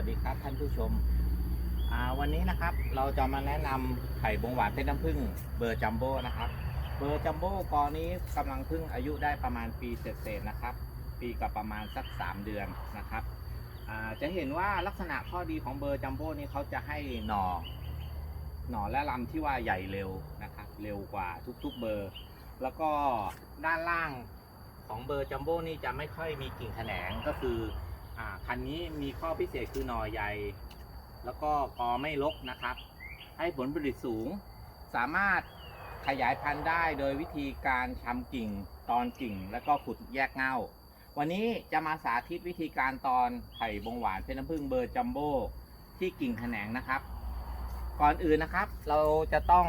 วัสดีครับท่านผู้ชม วันนี้นะครับเราจะมาแนะนำไข่บงหวานเพชรน้ำผึ้งเบอร์จัมโบ้นะครับ เบอร์จัมโบ้กอนี้กำลังพึ่งอายุได้ประมาณปีเศษๆนะครับ ปีกับประมาณสัก 3 เดือนนะครับ จะเห็นว่าลักษณะข้อดีของเบอร์จัมโบ้นี้เขาจะให้หน่อ หน่อและลำที่ว่าใหญ่เร็วนะครับ เร็วกว่าทุกๆเบอร์ แล้วก็ด้านล่างของเบอร์จัมโบ้นี่จะไม่ค่อยมีกิ่งแขนงก็คือ อ่าคันนี้มีข้อพิเศษคือหน่อใหญ่ แล้วก็กอไม่รกนะครับ ให้ผลผลิตสูง สามารถขยายพันธุ์ได้โดยวิธีการชำกิ่งตอนกิ่ง แล้วก็ขุดแยกเงาวันนี้จะมาสาธิตวิธีการตอนไข่บงหวานเพชรน้ำผึ้งเบอร์จัมโบ้ที่กิ่งแขนงนะครับ ก่อนอื่นนะครับ เราจะต้อง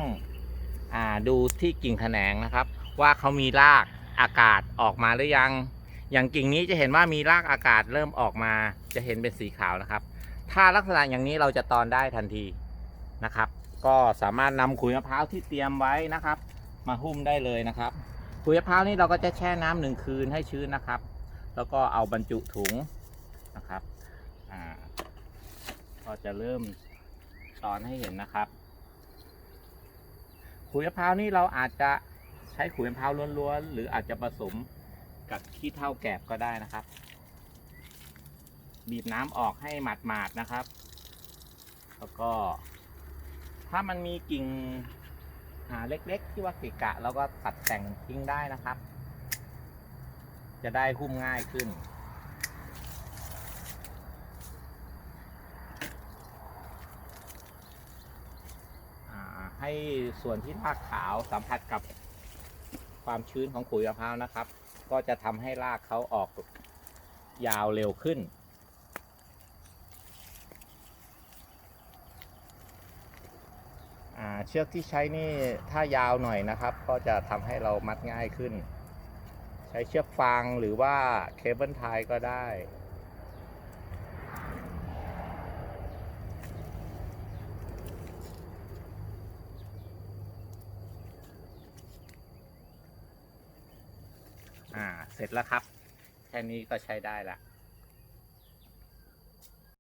อดูที่กิ่งแขนงนะครับ ว่าเขามีรากอากาศออกมาหรือยัง อย่างกิ่งนี้จะเห็นว่ามีรากอากาศเริ่มออกมาจะเห็นเป็นสีขาวนะครับ ถ้าลักษณะอย่างนี้เราจะตอนได้ทันทีนะครับ ก็สามารถนำขุยมะพร้าวที่เตรียมไว้นะครับ มาหุ้มได้เลยนะครับขุยมะพร้าวนี่เราก็จะแช่น้ำหนึ่งคืนให้ชื้นนะครับ แล้วก็เอาบรรจุถุงนะครับก็จะเริ่มตอนให้เห็นนะครับขุยมะพร้าวนี่เราอาจจะใช้ขุยมะพร้าวล้วนๆหรืออาจจะผสม กับขี้เถ้าแกบก็ได้นะครับ บีบน้ำออกให้หมาดๆนะครับ แล้วก็ ถ้ามันมีกิ่งเล็กๆ ที่ว่าเกะกะเราก็ตัดแต่งทิ้งได้นะครับ จะได้หุ้มง่ายขึ้นให้ส่วนที่รากขาวสัมผัสกับความชื้นของขุยมะพร้าวนะครับ ก็จะทำให้รากเขาออกยาวเร็วขึ้น เชือกที่ใช้นี่ถ้ายาวหน่อยนะครับ ก็จะทำให้เรามัดง่ายขึ้น ใช้เชือกฟางหรือว่าเคเบิลไทยก็ได้ อ่า เสร็จแล้วครับ แค่นี้ก็ใช้ได้ละ